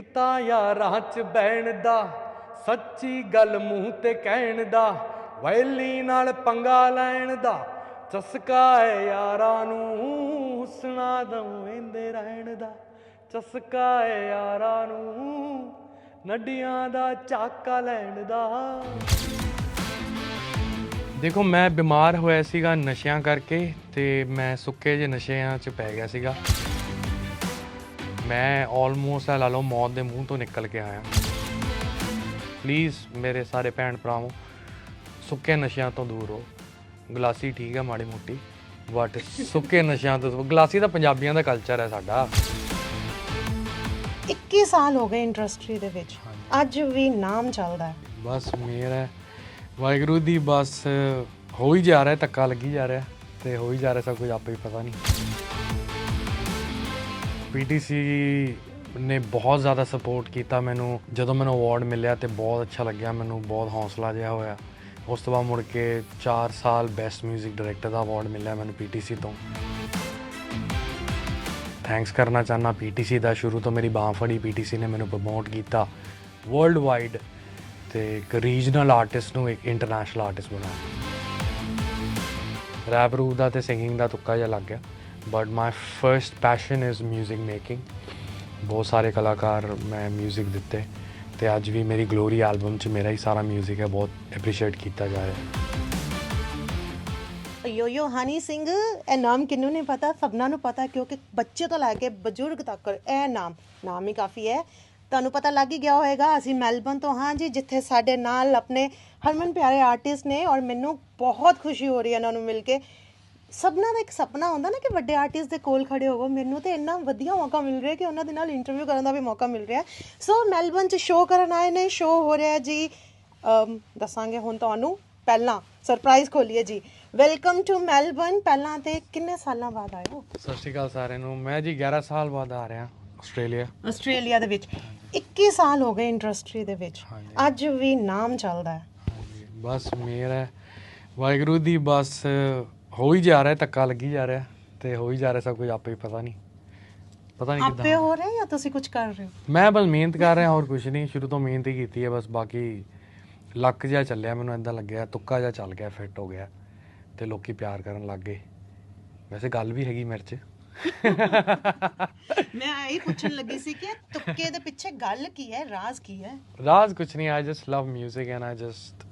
ਇੱਕ ਤਾਂ ਯਾਰਾਂ ਚ ਬਹਿਣ ਦਾ, ਸੱਚੀ ਗੱਲ ਮੂੰਹ ਤੇ ਕਹਿਣ ਦਾ, ਵੈਲੀ ਨਾਲ ਪੰਗਾ ਲੈਣ ਦਾ, ਚਸਕਾ ਹੈ ਯਾਰਾਂ ਨੂੰ, ਹੁਸਨਾ ਦਵੇਂਦੇ ਰਹਿਣ ਦਾ, ਚਸਕਾ ਹੈ ਯਾਰਾਂ ਨੂੰ, ਨੱਡੀਆਂ ਦਾ ਚਾਕਾ ਲੈਣ ਦਾ। ਦੇਖੋ, ਮੈਂ ਬਿਮਾਰ ਹੋਇਆ ਸੀਗਾ ਨਸ਼ਿਆਂ ਕਰਕੇ ਤੇ ਮੈਂ ਸੁੱਕੇ ਜਿਹੇ ਨਸ਼ਿਆਂ 'ਚ ਪੈ ਗਿਆ ਸੀਗਾ। ਮੈਂ ਆਲਮੋਸਟ ਲਾ ਲਓ ਮੌਤ ਦੇ ਮੂੰਹ ਤੋਂ ਨਿਕਲ ਕੇ ਆਇਆ। ਪਲੀਜ਼ ਮੇਰੇ ਸਾਰੇ ਭੈਣ ਭਰਾਵੋ ਸੁੱਕੇ ਨਸ਼ਿਆਂ ਤੋਂ ਦੂਰ ਹੋ ਗਲਾਸੀ ਠੀਕ ਹੈ ਮਾੜੀ ਮੋਟੀ ਬਟ ਸੁੱਕੇ ਨਸ਼ਿਆਂ ਤੋਂ ਗਲਾਸੀ ਤਾਂ ਪੰਜਾਬੀਆਂ ਦਾ ਕਲਚਰ ਹੈ ਸਾਡਾ। 21 ਸਾਲ ਹੋ ਗਏ ਇੰਡਸਟਰੀ ਦੇ ਵਿੱਚ। ਅੱਜ ਵੀ ਨਾਮ ਚੱਲਦਾ ਹੈ। ਬਸ ਮੇਰਾ ਵਾਹਿਗੁਰੂ ਦੀ ਬਸ ਹੋ ਹੀ ਜਾ ਰਿਹਾ ਧੱਕਾ ਲੱਗੀ ਜਾ ਰਿਹਾ ਤੇ ਹੋ ਹੀ ਜਾ ਰਿਹਾ ਸਭ ਕੁਝ ਆਪੇ ਹੀ ਪਤਾ ਨਹੀਂ। ਪੀਟੀਸੀ ਨੇ ਬਹੁਤ ਜ਼ਿਆਦਾ ਸਪੋਰਟ ਕੀਤਾ ਮੈਨੂੰ। ਜਦੋਂ ਮੈਨੂੰ ਅਵਾਰਡ ਮਿਲਿਆ ਤੇ ਬਹੁਤ ਅੱਛਾ ਲੱਗਿਆ, ਮੈਨੂੰ ਬਹੁਤ ਹੌਸਲਾ ਜਿਹਾ ਹੋਇਆ। ਉਸ ਤੋਂ ਬਾਅਦ ਮੁੜ ਕੇ 4 ਸਾਲ ਬੈਸਟ 뮤직 ਡਾਇਰੈਕਟਰ ਦਾ ਅਵਾਰਡ ਮਿਲਿਆ ਮੈਨੂੰ ਪੀਟੀਸੀ ਤੋਂ। ਥੈਂਕਸ ਕਰਨਾ ਚਾਹਨਾ ਪੀਟੀਸੀ ਦਾ। ਸ਼ੁਰੂ ਤੋਂ ਮੇਰੀ ਬਾਹ ਫੜੀ, ਪੀਟੀਸੀ ਨੇ ਮੈਨੂੰ ਪ੍ਰਮੋਟ ਕੀਤਾ ਵਰਲਡ ਵਾਈਡ ਤੇ ਇੱਕ ਰੀਜਨਲ ਆਰਟਿਸਟ ਨੂੰ ਇੱਕ ਇੰਟਰਨੈਸ਼ਨਲ ਆਰਟਿਸਟ ਬਣਾਇਆ। ਰੈਪ ਰੂਪ ਦਾ ਤੇ ਸਿੰਗਿੰਗ ਦਾ ਤੁੱਕਾ ਜਿਹਾ ਲੱਗ ਗਿਆ। but my first passion is 뮤직 making ਬਹੁਤ ਸਾਰੇ ਕਲਾਕਾਰ ਮੈਂ 뮤직 ਦਿੱਤੇ ਤੇ ਅੱਜ ਵੀ ਮੇਰੀ ਗਲੋਰੀ ਐਲਬਮ 'ਚ ਮੇਰਾ ਹੀ ਸਾਰਾ 뮤직 ਹੈ ਬਹੁਤ ਐਪਰੀਸ਼ੀਏਟ ਕੀਤਾ ਜਾ ਰਿਹਾ ਯੋ ਯੋ ਹਨੀ ਸਿੰਘ ਇਹ ਨਾਮ ਕਿਹਨੂੰ ਨਹੀਂ ਪਤਾ ਸਭਨਾਂ ਨੂੰ ਪਤਾ ਕਿਉਂਕਿ ਬੱਚੇ ਤੋਂ ਲੈ ਕੇ ਬਜ਼ੁਰਗ ਤੱਕ ਇਹ ਨਾਮ ਨਾਮ ਹੀ ਕਾਫੀ ਹੈ ਤੁਹਾਨੂੰ ਪਤਾ ਲੱਗ ਹੀ ਗਿਆ ਹੋਵੇਗਾ ਅਸੀਂ ਮੈਲਬਨ ਤੋਂ ਹਾਂ ਜੀ ਜਿੱਥੇ ਸਾਡੇ ਨਾਲ ਆਪਣੇ ਹਰਮਨ ਪਿਆਰੇ ਆਰਟਿਸਟ ਨੇ ਔਰ ਮੈਨੂੰ ਬਹੁਤ ਖੁਸ਼ੀ ਹੋ ਰਹੀ ਹੈ ਇਹਨਾਂ ਨੂੰ ਮਿਲ ਕੇ ਸਭਨਾਂ ਦਾ ਇੱਕ ਸੁਪਨਾ ਹੁੰਦਾ ਨਾ ਕਿ ਵੱਡੇ ਆਰਟਿਸਟ ਦੇ ਕੋਲ ਖੜੇ ਹੋਵੋ। ਮੈਨੂੰ ਤੇ ਇੰਨਾ ਵਧੀਆ ਮੌਕਾ ਮਿਲ ਰਿਹਾ ਕਿ ਉਹਨਾਂ ਦੇ ਨਾਲ ਇੰਟਰਵਿਊ ਕਰਨ ਦਾ ਵੀ ਮੌਕਾ ਮਿਲ ਰਿਹਾ। ਸੋ ਮੈਲਬਨ 'ਚ ਸ਼ੋਅ ਕਰਨ ਆਏ ਨੇ ਸ਼ੋਅ ਹੋ ਰਿਹਾ ਜੀ। ਦੱਸਾਂਗੇ ਹੁਣ ਤੁਹਾਨੂੰ ਪਹਿਲਾਂ। ਸਰਪ੍ਰਾਈਜ਼ ਖੋਲੀਏ ਜੀ। ਵੈਲਕਮ ਟੂ ਮੈਲਬਨ ਪਹਿਲਾਂ ਤੇ ਕਿੰਨੇ ਸਾਲਾਂ ਬਾਅਦ ਆਏ ਹੋ? ਸਤਿ ਸ਼੍ਰੀ ਅਕਾਲ ਸਾਰਿਆਂ ਨੂੰ। ਮੈਂ ਜੀ 11 ਸਾਲ ਬਾਅਦ ਆ ਰਿਹਾ ਆਸਟ੍ਰੇਲੀਆ। ਆਸਟ੍ਰੇਲੀਆ ਦੇ ਵਿੱਚ। 21 ਸਾਲ ਹੋ ਗਏ ਇੰਡਸਟਰੀ ਦੇ ਵਿੱਚ। ਅੱਜ ਵੀ ਨਾਮ ਚੱਲਦਾ ਹੈ। ਬਸ ਮੇਰਾ ਵਾਹਿਗੁਰੂ ਦੀ ਬਸ ਹੋ ਹੀ ਜਾ ਰਿਹਾ ਧੱਕਾ ਲੱਗੀ ਜਾ ਰਿਹਾ ਤੇ ਹੋ ਹੀ ਜਾ ਰਿਹਾ ਸਭ ਕੁਝ ਆਪੇ ਹੀ ਪਤਾ ਨਹੀਂ। ਪਤਾ ਨਹੀਂ ਆਪੇ ਕਿਦਾਂ। ਹੋ ਰਹੇ ਜਾਂ ਤੁਸੀਂ ਕੁਝ ਕਰ ਰਹੇ ਹੋ? ਮੈਂ ਬਸ ਮਿਹਨਤ ਕਰ ਰਿਹਾ ਹੋਰ ਕੁਝ ਨਹੀਂ ਸ਼ੁਰੂ ਤੋਂ ਮਿਹਨਤ ਹੀ ਕੀਤੀ ਹੈ ਬਸ ਬਾਕੀ ਲੱਕ ਜਿਹਾ ਚੱਲਿਆ ਮੈਨੂੰ ਇਦਾਂ ਲੱਗਿਆ ਤੁੱਕਾ ਜਿਹਾ ਚੱਲ ਗਿਆ ਫਿੱਟ ਹੋ ਗਿਆ ਤੇ ਲੋਕੀ ਪਿਆਰ ਕਰਨ ਲੱਗ ਗਏ। ਵੈਸੇ ਗੱਲ ਵੀ ਹੈਗੀ ਮੇਰੇ 'ਚ। ਮੈਂ ਇਹ ਪੁੱਛਣ ਲੱਗੀ ਸੀ ਕਿ ਤੁੱਕੇ ਦੇ ਪਿੱਛੇ ਗੱਲ ਕੀ ਹੈ ਰਾਜ਼ ਕੀ ਹੈ? ਰਾਜ ਕੁਛ ਨਹੀਂ I just love 뮤직 and I just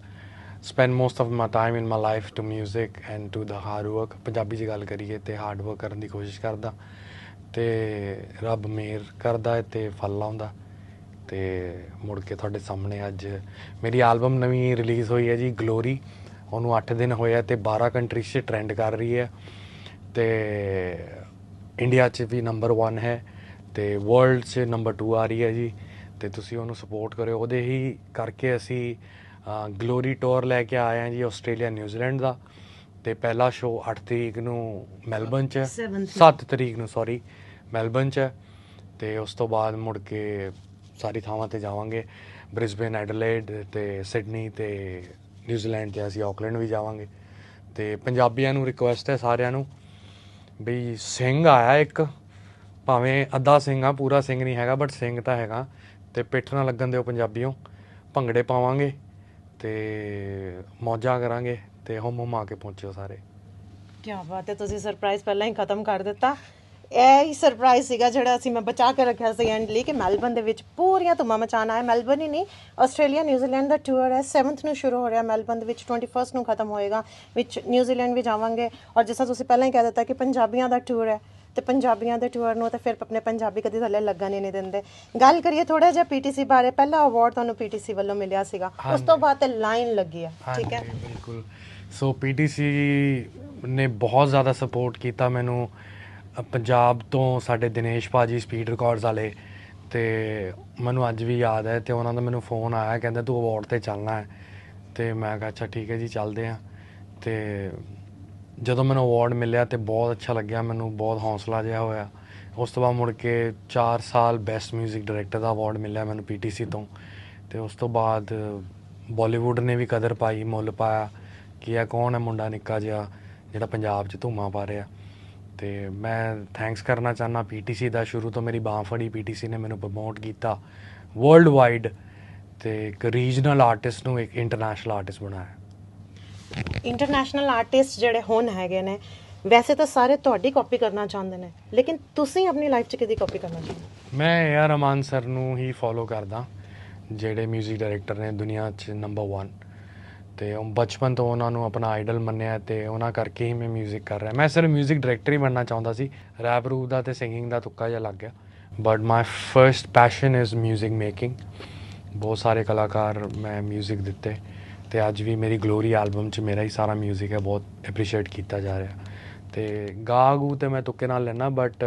spend most of my time in my life to 뮤직 and to the hard work Punjabi 'ਚ ਗੱਲ ਕਰੀਏ ਤੇ ਹਾਰਡ ਵਰਕ ਕਰਨ ਦੀ ਕੋਸ਼ਿਸ਼ ਕਰਦਾ ਤੇ ਰੱਬ ਮਿਹਰ ਕਰਦਾ ਹੈ ਤੇ ਫਲ ਲਾਉਂਦਾ। ਤੇ ਮੁੜ ਕੇ ਤੁਹਾਡੇ ਸਾਹਮਣੇ ਅੱਜ ਮੇਰੀ ਐਲਬਮ ਨਵੀਂ ਰਿਲੀਜ਼ ਹੋਈ ਹੈ ਜੀ ਗਲੋਰੀ ਉਹਨੂੰ 8 ਦਿਨ ਹੋਇਆ ਆ ਤੇ 12 ਕੰਟਰੀਜ਼ 'ਚ ਟ੍ਰੈਂਡ ਕਰ ਰਹੀ ਹੈ। ਤੇ ਇੰਡੀਆ 'ਚ ਵੀ ਨੰਬਰ 1 ਹੈ ਤੇ ਵਰਲਡ 'ਚ ਨੰਬਰ 2 ਆ ਰਹੀ ਹੈ ਜੀ। ਤੇ ਤੁਸੀਂ ਉਹਨੂੰ ਸਪੋਰਟ ਕਰਿਓ। ਉਹਦੇ ਹੀ ਕਰਕੇ ਅਸੀਂ ਗਲੋਰੀ ਟੂਰ ਲੈ ਕੇ ਆਏ ਹਾਂ ਜੀ ਆਸਟ੍ਰੇਲੀਆ ਨਿਊਜ਼ੀਲੈਂਡ ਦਾ। ਤੇ ਪਹਿਲਾ ਸ਼ੋਅ 8 ਤਰੀਕ ਨੂੰ ਮੈਲਬਨ 'ਚ Seventh 7 ਤਰੀਕ। ਨੂੰ ਸੌਰੀ ਮੈਲਬਨ 'ਚ। ਤੇ ਉਸ ਤੋਂ ਬਾਅਦ ਮੁੜ ਕੇ ਸਾਰੀ ਥਾਵਾਂ ਤੇ ਜਾਵਾਂਗੇ। ਬ੍ਰਿਸਬੇਨ ਐਡਲੇਡ ਤੇ ਸਿਡਨੀ ਤੇ ਨਿਊਜ਼ੀਲੈਂਡ ਤੇ ਅਸੀਂ ਆਕਲੈਂਡ ਵੀ ਜਾਵਾਂਗੇ। ਤੇ ਪੰਜਾਬੀਆਂ ਨੂੰ ਰਿਕੁਐਸਟ ਹੈ ਸਾਰਿਆਂ ਨੂੰ ਵੀ ਸਿੰਘ ਆਇਆ ਇੱਕ। ਭਾਵੇਂ ਅੱਧਾ ਸਿੰਘ ਆ ਪੂਰਾ ਸਿੰਘ ਨਹੀਂ ਹੈਗਾ ਬਟ ਸਿੰਘ ਤਾਂ ਹੈਗਾ। ਤੇ ਪਿੱਠ ਨਾ ਲੱਗਣ ਦਿਓ ਪੰਜਾਬੀਓ। ਭੰਗੜੇ ਪਾਵਾਂਗੇ। ਤੇ ਮੌਜਾਂ ਕਰਾਂਗੇ ਤੇ ਹੁਮ ਹੁਮਾ ਕੇ ਪਹੁੰਚਿਓ ਸਾਰੇ। ਕੀ ਬਾਤ ਹੈ, ਤੁਸੀਂ ਸਰਪ੍ਰਾਈਜ਼ ਪਹਿਲਾਂ ਹੀ ਖਤਮ ਕਰ ਦਿੱਤਾ। ਇਹ ਹੀ ਸਰਪ੍ਰਾਈਜ਼ ਸੀਗਾ ਜਿਹੜਾ ਅਸੀਂ ਮੈਂ ਬਚਾ ਕੇ ਰੱਖਿਆ ਸੀ ਐਂਡ ਲਈ ਕਿ ਮੈਲਬਨ ਦੇ ਵਿੱਚ ਪੂਰੀਆਂ ਧੁੰਮਾਂ ਮਚਾਣਾ ਹੈ ਮੈਲਬਨ ਹੀ ਨਹੀਂ, ਆਸਟ੍ਰੇਲੀਆ ਨਿਊਜ਼ੀਲੈਂਡ ਦਾ ਟੂਰ ਹੈ। 7th ਨੂੰ ਸ਼ੁਰੂ ਹੋ ਰਿਹਾ ਮੈਲਬਨ ਦੇ ਵਿੱਚ 21st ਨੂੰ ਖਤਮ ਹੋਏਗਾ, ਵਿੱਚ ਨਿਊਜ਼ੀਲੈਂਡ ਵੀ ਜਾਵਾਂਗੇ। ਔਰ ਜਿਸ ਤਰ੍ਹਾਂ ਤੁਸੀਂ ਪਹਿਲਾਂ ਹੀ ਕਹਿ ਦਿੱਤਾ ਕਿ ਪੰਜਾਬੀਆਂ ਦਾ ਟੂਰ ਹੈ ਤੇ ਪੰਜਾਬੀਆਂ ਦੇ ਟੂਰ ਨੂੰ ਤੇ ਫਿਰ ਆਪਣੇ ਪੰਜਾਬੀ ਕਦੇ ਥੱਲੇ ਲੱਗਣ ਹੀ ਨਹੀਂ ਦਿੰਦੇ। ਗੱਲ ਕਰੀਏ ਥੋੜਾ ਜਿਹਾ ਪੀਟੀਸੀ ਬਾਰੇ ਪਹਿਲਾ ਅਵਾਰਡ ਤੁਹਾਨੂੰ ਪੀਟੀਸੀ ਵੱਲੋਂ ਮਿਲਿਆ ਸੀਗਾ। ਉਸ ਤੋਂ ਬਾਅਦ ਤੇ ਲਾਈਨ ਲੱਗੀ ਹੈ ਠੀਕ ਹੈ? ਬਿਲਕੁਲ। ਸੋ ਪੀਟੀਸੀ ਨੇ ਬਹੁਤ ਜ਼ਿਆਦਾ ਸਪੋਰਟ ਕੀਤਾ ਮੈਨੂੰ। ਪੰਜਾਬ ਤੋਂ ਸਾਡੇ ਦਿਨੇਸ਼ ਭਾਜੀ ਸਪੀਡ ਰਿਕਾਰਡਸ ਵਾਲੇ ਤੇ ਮੈਨੂੰ ਅੱਜ ਵੀ ਯਾਦ ਹੈ ਤੇ ਉਹਨਾਂ ਦਾ ਮੈਨੂੰ ਫੋਨ ਆਇਆ ਕਹਿੰਦਾ ਤੂੰ ਅਵਾਰਡ ਤੇ ਚੱਲਣਾ ਹੈ। ਤੇ ਮੈਂ ਕਿਹਾ ਅੱਛਾ ਠੀਕ ਹੈ ਜੀ ਚੱਲਦੇ ਆ ਤੇ ਜਦੋਂ ਮੈਨੂੰ ਅਵਾਰਡ ਮਿਲਿਆ ਤੇ ਬਹੁਤ ਅੱਛਾ ਲੱਗਿਆ, ਮੈਨੂੰ ਬਹੁਤ ਹੌਸਲਾ ਜਿਹਾ ਹੋਇਆ। ਉਸ ਤੋਂ ਬਾਅਦ ਮੁੜ ਕੇ 4 ਸਾਲ ਬੈਸਟ 뮤직 ਡਾਇਰੈਕਟਰ ਦਾ ਅਵਾਰਡ ਮਿਲਿਆ ਮੈਨੂੰ ਪੀਟੀਸੀ ਤੋਂ। ਤੇ ਉਸ ਤੋਂ ਬਾਅਦ ਬਾਲੀਵੁੱਡ ਨੇ ਵੀ ਕਦਰ ਪਾਈ, ਮੁੱਲ ਪਾਇਆ ਕਿ ਇਹ ਕੌਣ ਹੈ ਮੁੰਡਾ ਨਿੱਕਾ ਜਿਹਾ ਜਿਹੜਾ ਪੰਜਾਬ 'ਚ ਧੂਮਾਂ ਪਾ ਰਿਹਾ। ਤੇ ਮੈਂ ਥੈਂਕਸ ਕਰਨਾ ਚਾਹਨਾ ਪੀਟੀਸੀ ਦਾ। ਸ਼ੁਰੂ ਤੋਂ ਮੇਰੀ ਬਾਹ ਫੜੀ ਪੀਟੀਸੀ ਨੇ ਮੈਨੂੰ ਪ੍ਰਮੋਟ ਕੀਤਾ। ਵਰਲਡ ਵਾਈਡ ਤੇ ਇੱਕ ਰੀਜਨਲ ਆਰਟਿਸਟ ਨੂੰ ਇੱਕ ਇੰਟਰਨੈਸ਼ਨਲ ਆਰਟਿਸਟ ਬਣਾਇਆ। ਇੰਟਰਨੈਸ਼ਨਲ ਆਰਟਿਸਟ ਜਿਹੜੇ ਹੁਣ ਹੈਗੇ ਨੇ ਵੈਸੇ ਤਾਂ ਸਾਰੇ ਤੁਹਾਡੀ ਕਾਪੀ ਕਰਨਾ ਚਾਹੁੰਦੇ ਨੇ ਲੇਕਿਨ ਤੁਸੀਂ ਆਪਣੀ ਲਾਈਫ 'ਚ ਕਿਹਦੀ ਕਾਪੀ ਕਰਨਾ ਚਾਹੁੰਦੇ ਹੋ? ਮੈਂ ਏ ਆਰ ਰਮਾਨ ਸਰ ਨੂੰ ਹੀ ਫੋਲੋ ਕਰਦਾ ਜਿਹੜੇ 뮤직 ਡਾਇਰੈਕਟਰ ਨੇ ਦੁਨੀਆ 'ਚ ਨੰਬਰ 1 ਤੇ ਉਹ ਬਚਪਨ ਤੋਂ ਉਹਨਾਂ ਨੂੰ ਆਪਣਾ ਆਈਡਲ ਮੰਨਿਆ ਤੇ ਉਹਨਾਂ ਕਰਕੇ ਹੀ ਮੈਂ 뮤직 ਕਰ ਰਿਹਾ ਮੈਂ ਸਿਰਫ 뮤직 ਡਾਇਰੈਕਟਰ ਹੀ ਬਣਨਾ ਚਾਹੁੰਦਾ ਸੀ ਰੈਪ ਰੂਪ ਦਾ ਤੇ ਸਿੰਗਿੰਗ ਦਾ ਤੁੱਕਾ ਜਿਹਾ ਲੱਗ ਗਿਆ but my first passion is 뮤직 making ਬਹੁਤ ਸਾਰੇ ਕਲਾਕਾਰ ਮੈਂ 뮤직 ਦਿੱਤੇ ਤੇ ਅੱਜ ਵੀ ਮੇਰੀ ਗਲੋਰੀ ਐਲਬਮ 'ਚ ਮੇਰਾ ਹੀ ਸਾਰਾ 뮤직 ਹੈ ਬਹੁਤ ਐਪਰੀਸ਼ੀਏਟ ਕੀਤਾ ਜਾ ਰਿਹਾ ਤੇ ਗਾ ਗੂ ਤੇ ਮੈਂ ਤੁੱਕੇ ਨਾਲ ਲੈਣਾ but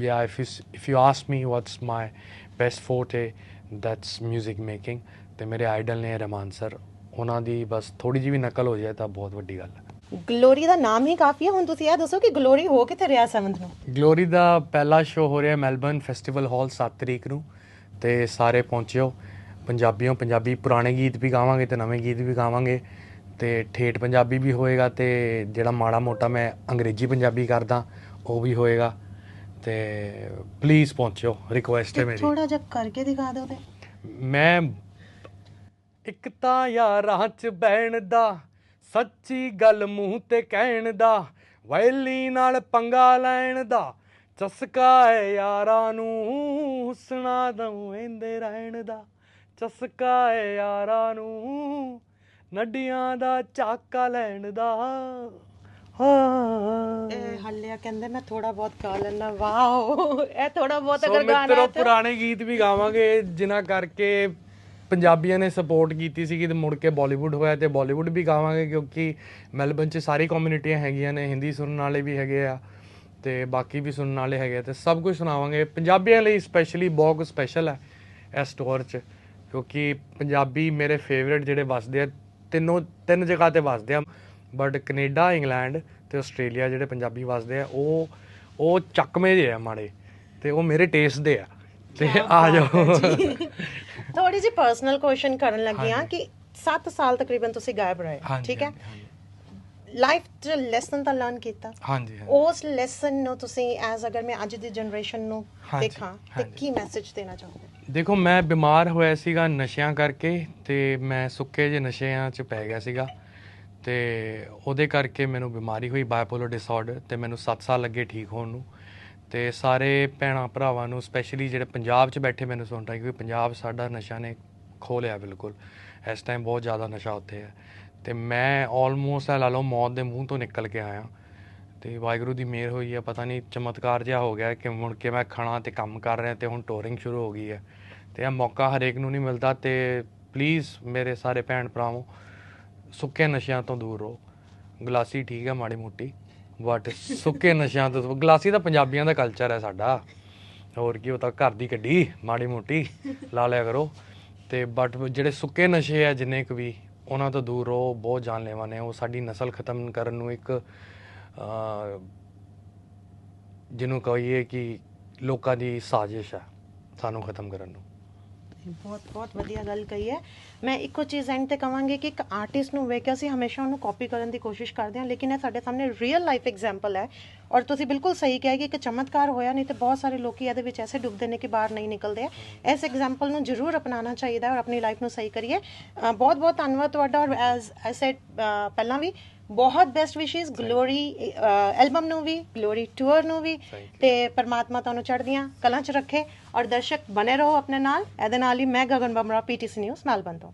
yeah if if you ask me what's my best forte that's 뮤직 making ਤੇ ਮੇਰੇ ਆਈਡਲ ਨੇ ਰਹਿਮਾਨ ਸਰ ਉਹਨਾਂ ਦੀ ਬਸ ਥੋੜੀ ਜਿਹੀ ਵੀ ਨਕਲ ਹੋ ਜਾਏ ਤਾਂ ਬਹੁਤ ਵੱਡੀ ਗੱਲ ਹੈ ਗਲੋਰੀ ਦਾ ਨਾਮ ਹੀ ਕਾਫੀ ਹੈ ਹੁਣ ਤੁਸੀਂ ਇਹ ਦੱਸੋ ਕਿ ਗਲੋਰੀ ਹੋ ਕਿੱਥੇ ਰਿਹਾ 7th ਨੂੰ ਗਲੋਰੀ ਦਾ ਪਹਿਲਾ ਸ਼ੋਅ ਹੋ ਰਿਹਾ ਮੈਲਬਨ ਫੈਸਟੀਵਲ ਹਾਲ 7 ਤਰੀਕ ਨੂੰ ਤੇ ਸਾਰੇ ਪਹੁੰਚਿਓ ਪੰਜਾਬੀਓ ਪੰਜਾਬੀ ਪੁਰਾਣੇ ਗੀਤ ਵੀ ਗਾਵਾਂਗੇ ਤੇ ਨਵੇਂ ਗੀਤ ਵੀ ਗਾਵਾਂਗੇ ਤੇ ਠੇਠ ਪੰਜਾਬੀ ਵੀ ਹੋਏਗਾ ਤੇ ਜਿਹੜਾ ਮਾੜਾ ਮੋਟਾ ਮੈਂ ਅੰਗਰੇਜ਼ੀ ਪੰਜਾਬੀ ਕਰਦਾ ਉਹ ਵੀ ਹੋਏਗਾ। ਤੇ ਪਲੀਜ਼ ਪਹੁੰਚਿਓ ਰਿਕੁਐਸਟ ਹੈ ਮੇਰੀ। ਥੋੜਾ ਜਿਹਾ ਕਰਕੇ ਦਿਖਾ ਦਿਓ ਤੇ। ਮੈਂ ਇੱਕ ਤਾਂ ਯਾਰਾਂ ਚ ਬਹਿਣ ਦਾ ਸੱਚੀ ਗੱਲ ਮੂੰਹ ਤੇ ਕਹਿਣ ਦਾ ਵੈਲੀ ਨਾਲ ਪੰਗਾ ਲੈਣ ਦਾ ਚਸਕਾ ਹੈ ਯਾਰਾਂ ਨੂੰ ਹੁਸਨਾ ਦਵੇਂਦੇ ਰਹਿਣ ਦਾ। ਚਸਕਾ ਹੈ ਯਾਰਾਂ ਨੂੰ ਨੱਡੀਆਂ ਦਾ ਚਾਕਾ ਲੈਣ ਦਾ। ਹਾਂ। ਇਹ ਹੱਲਿਆ ਕਹਿੰਦੇ ਮੈਂ ਥੋੜਾ ਬਹੁਤ ਗਾ ਲੈਣਾ ਵਾਓ। ਇਹ ਥੋੜਾ ਬਹੁਤ ਅਗਰ ਗਾਣਾ ਹੈ ਤਾਂ ਪੁਰਾਣੇ ਗੀਤ ਵੀ ਗਾਵਾਂਗੇ ਜਿਨ੍ਹਾਂ ਕਰਕੇ ਪੰਜਾਬੀਆਂ ਨੇ ਸਪੋਰਟ ਕੀਤੀ ਸੀ ਕਿ ਮੁੜ ਕੇ ਬਾਲੀਵੁੱਡ ਹੋਇਆ ਤੇ ਬਾਲੀਵੁੱਡ ਵੀ ਗਾਵਾਂਗੇ ਕਿਉਂਕਿ ਮੈਲਬਨ 'ਚ ਸਾਰੀ ਕਮਿਊਨਿਟੀਆਂ ਹੈਗੀਆਂ ਨੇ ਹਿੰਦੀ ਸੁਣਨ ਵਾਲੇ ਵੀ ਹੈਗੇ ਆ ਤੇ ਬਾਕੀ ਵੀ ਸੁਣਨ ਵਾਲੇ ਹੈਗੇ ਤੇ ਸਭ ਕੁਝ ਸੁਣਾਵਾਂਗੇ। ਪੰਜਾਬੀਆਂ ਲਈ ਸਪੈਸ਼ਲੀ ਬਹੁਤ ਸਪੈਸ਼ਲ ਹੈ ਇਸ ਸਟੋਰ 'ਚ। ਕਿਉਂਕਿ ਪੰਜਾਬੀ ਮੇਰੇ ਫੇਵਰਿਟ ਜਿਹੜੇ ਵੱਸਦੇ ਆ ਤਿੰਨੋਂ ਤਿੰਨ ਜਗ੍ਹਾ ਤੇ ਵੱਸਦੇ ਆ ਬਟ ਕੈਨੇਡਾ ਇੰਗਲੈਂਡ ਤੇ ਆਸਟ੍ਰੇਲੀਆ ਜਿਹੜੇ ਪੰਜਾਬੀ ਵੱਸਦੇ ਆ ਉਹ ਉਹ ਚੱਕਵੇਂ ਜਿਹੇ ਆ ਮਾੜੇ ਤੇ ਉਹ ਮੇਰੇ ਟੇਸਟ ਦੇ ਆ। ਤੇ ਆ ਜਾਓ। ਥੋੜੀ ਜਿਹੀ ਪਰਸਨਲ ਕੁਐਸਚਨ ਕਰਨ ਲੱਗੀ ਆ ਕਿ 7 ਸਾਲ ਤਕਰੀਬਨ ਤੁਸੀਂ ਗਾਇਬ ਰਹੇ ਠੀਕ ਹੈ? ਲਾਈਫ 'ਚ ਲੈਸਨ ਤਾਂ ਲਰਨ ਕੀਤਾ। ਹਾਂਜੀ ਉਸ ਲੈਸਨ ਨੂੰ ਤੁਸੀਂ ਐਜ਼ ਅਗਰ ਮੈਂ ਅੱਜ ਦੀ ਜਨਰੇਸ਼ਨ ਨੂੰ ਦੇਖਾਂ ਤੇ ਕੀ ਮੈਸੇਜ ਦੇਣਾ ਚਾਹੋਗੇ? ਦੇਖੋ, ਮੈਂ ਬਿਮਾਰ ਹੋਇਆ ਸੀਗਾ ਨਸ਼ਿਆਂ ਕਰਕੇ ਤੇ ਮੈਂ ਸੁੱਕੇ ਜਿਹੇ ਨਸ਼ਿਆਂ 'ਚ ਪੈ ਗਿਆ ਸੀਗਾ ਤੇ ਉਹਦੇ ਕਰਕੇ ਮੈਨੂੰ ਬਿਮਾਰੀ ਹੋਈ ਬਾਇਪੋਲਰ ਡਿਸਆਰਡਰ ਤੇ ਮੈਨੂੰ 7 ਸਾਲ ਲੱਗੇ ਠੀਕ ਹੋਣ ਨੂੰ ਤੇ ਸਾਰੇ ਭੈਣਾਂ ਭਰਾਵਾਂ ਨੂੰ ਸਪੈਸ਼ਲੀ ਜਿਹੜੇ ਪੰਜਾਬ 'ਚ ਬੈਠੇ ਮੈਨੂੰ ਸੁਣ ਰਹੇ, ਕਿਉਂਕਿ ਪੰਜਾਬ ਸਾਡਾ ਨਸ਼ਾ ਨੇ ਖੋਹ ਲਿਆ ਬਿਲਕੁਲ। ਇਸ ਟਾਈਮ ਬਹੁਤ ਜ਼ਿਆਦਾ ਨਸ਼ਾ ਉੱਥੇ ਹੈ ਤੇ ਮੈਂ ਆਲਮੋਸਟ ਲਾ ਲਓ ਮੌਤ ਦੇ ਮੂੰਹ ਤੋਂ ਨਿਕਲ ਕੇ ਆਇਆ। ਤੇ ਵਾਹਿਗੁਰੂ ਦੀ ਮਿਹਰ ਹੋਈ ਹੈ ਪਤਾ ਨਹੀਂ ਚਮਤਕਾਰ ਜਿਹਾ ਹੋ ਗਿਆ ਕਿ ਮੁੜ ਕੇ ਮੈਂ ਖਾਣਾ ਤੇ ਕੰਮ ਕਰ ਰਿਹਾ ਤੇ ਹੁਣ ਟੋਰਿੰਗ ਸ਼ੁਰੂ ਹੋ ਗਈ ਹੈ। ਤੇ ਇਹ ਮੌਕਾ ਹਰੇਕ ਨੂੰ ਨਹੀਂ ਮਿਲਦਾ ਤੇ ਪਲੀਜ਼ ਮੇਰੇ ਸਾਰੇ ਭੈਣ ਭਰਾਵੋ, ਸੁੱਕੇ ਨਸ਼ਿਆਂ ਤੋਂ ਦੂਰ ਰਹੋ। ਗਲਾਸੀ ਠੀਕ ਹੈ ਮਾੜੀ ਮੋਟੀ ਬਟ ਸੁੱਕੇ ਨਸ਼ਿਆਂ ਤੋਂ ਗਲਾਸੀ ਤਾਂ ਪੰਜਾਬੀਆਂ ਦਾ ਕਲਚਰ ਹੈ ਸਾਡਾ। ਹੋਰ ਕੀ, ਉਹ ਤਾਂ ਘਰ ਦੀ ਕੱਢੀ ਮਾੜੀ ਮੋਟੀ, ਲਾ ਲਿਆ ਕਰੋ। ਤੇ ਬਟ ਜਿਹੜੇ ਸੁੱਕੇ ਨਸ਼ੇ ਆ ਜਿੰਨੇ ਕੁ ਵੀ, ਉਹਨਾਂ ਤੋਂ ਦੂਰ ਰਹੋ, ਬਹੁਤ ਜਾਨਲੇਵਾ ਨੇ। ਉਹ ਸਾਡੀ ਨਸਲ ਖਤਮ ਕਰਨ ਨੂੰ ਇੱਕ ਜਿਹਨੂੰ ਕਹੀਏ ਕਿ ਲੋਕਾਂ ਦੀ ਸਾਜ਼ਿਸ਼ ਹੈ ਸਾਨੂੰ ਖਤਮ ਕਰਨ ਨੂੰ। ਬਹੁਤ ਬਹੁਤ ਵਧੀਆ ਗੱਲ ਕਹੀ ਹੈ। ਮੈਂ ਇੱਕੋ ਚੀਜ਼ ਐਂਡ ਤੇ ਕਵਾਂਗੀ ਕਿ ਇੱਕ ਆਰਟਿਸਟ ਨੂੰ ਵੇਖ ਕੇ ਅਸੀਂ ਹਮੇਸ਼ਾ ਉਹਨੂੰ ਕਾਪੀ ਕਰਨ ਦੀ ਕੋਸ਼ਿਸ਼ ਕਰਦੇ ਹਾਂ ਲੇਕਿਨ ਇਹ ਸਾਡੇ ਸਾਹਮਣੇ ਰੀਅਲ ਲਾਈਫ ਐਗਜ਼ਾਮਪਲ ਹੈ। ਔਰ ਤੁਸੀਂ ਬਿਲਕੁਲ ਸਹੀ ਕਿਹਾ ਕਿ ਇੱਕ ਚਮਤਕਾਰ ਹੋਇਆ ਨਹੀਂ ਤੇ ਬਹੁਤ ਸਾਰੇ ਲੋਕੀ ਇਹਦੇ ਵਿੱਚ ਐਸੇ ਡੁੱਬਦੇ ਨੇ ਕਿ ਬਾਹਰ ਨਹੀਂ ਨਿਕਲਦੇ ਇਸ ਐਗਜ਼ਾਮਪਲ ਨੂੰ ਜ਼ਰੂਰ ਅਪਣਾਉਣਾ ਚਾਹੀਦਾ ਔਰ ਆਪਣੀ ਲਾਈਫ ਨੂੰ ਸਹੀ ਕਰੀਏ। ਬਹੁਤ ਬਹੁਤ ਧੰਨਵਾਦ ਤੁਹਾਡਾ ਔਰ ਐਜ਼ ਆਈ ਸੈਡ ਪਹਿਲਾਂ ਵੀ ਬਹੁਤ ਬੈਸਟ ਵਿਸ਼ੇਸ ਗਲੋਰੀ ਐਲਬਮ ਨੂੰ ਵੀ ਗਲੋਰੀ ਟੂਰ ਨੂੰ ਵੀ. ਤੇ ਪਰਮਾਤਮਾ ਤੁਹਾਨੂੰ ਚੜ੍ਹਦੀਆਂ ਕਲਾਂ 'ਚ ਰੱਖੇ। ਔਰ ਦਰਸ਼ਕ ਬਨੇ ਰਹੋ ਆਪਣੇ ਨਾਲ। ਇਹਦੇ ਨਾਲ ਹੀ ਮੈਂ Gagan Bamra PTC news Melbourne ਤੋਂ